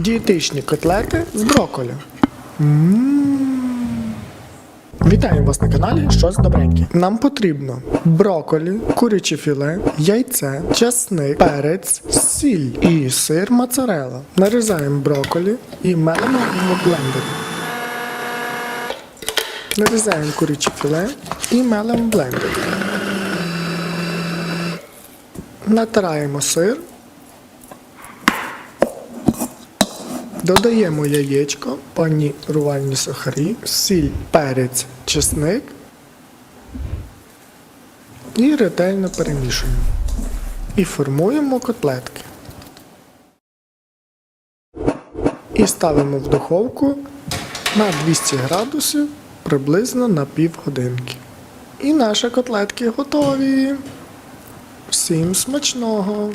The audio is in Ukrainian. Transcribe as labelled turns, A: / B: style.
A: Дієтичні котлети з брокколі. Вітаю вас на каналі Щось добреньке. Нам потрібно брокколі, куряче філе, яйце, часник, перець, сіль і сир моцарелла. Нарізаємо брокколі і мелимо в блендері. Нарізаємо куряче філе і мелимо в блендері. Натираємо сир. Додаємо яєчко, панірувальні сухарі, сіль, перець, чесник і ретельно перемішуємо. І формуємо котлетки. І ставимо в духовку на 200 градусів приблизно на півгодинки. І наші котлетки готові. Всім смачного!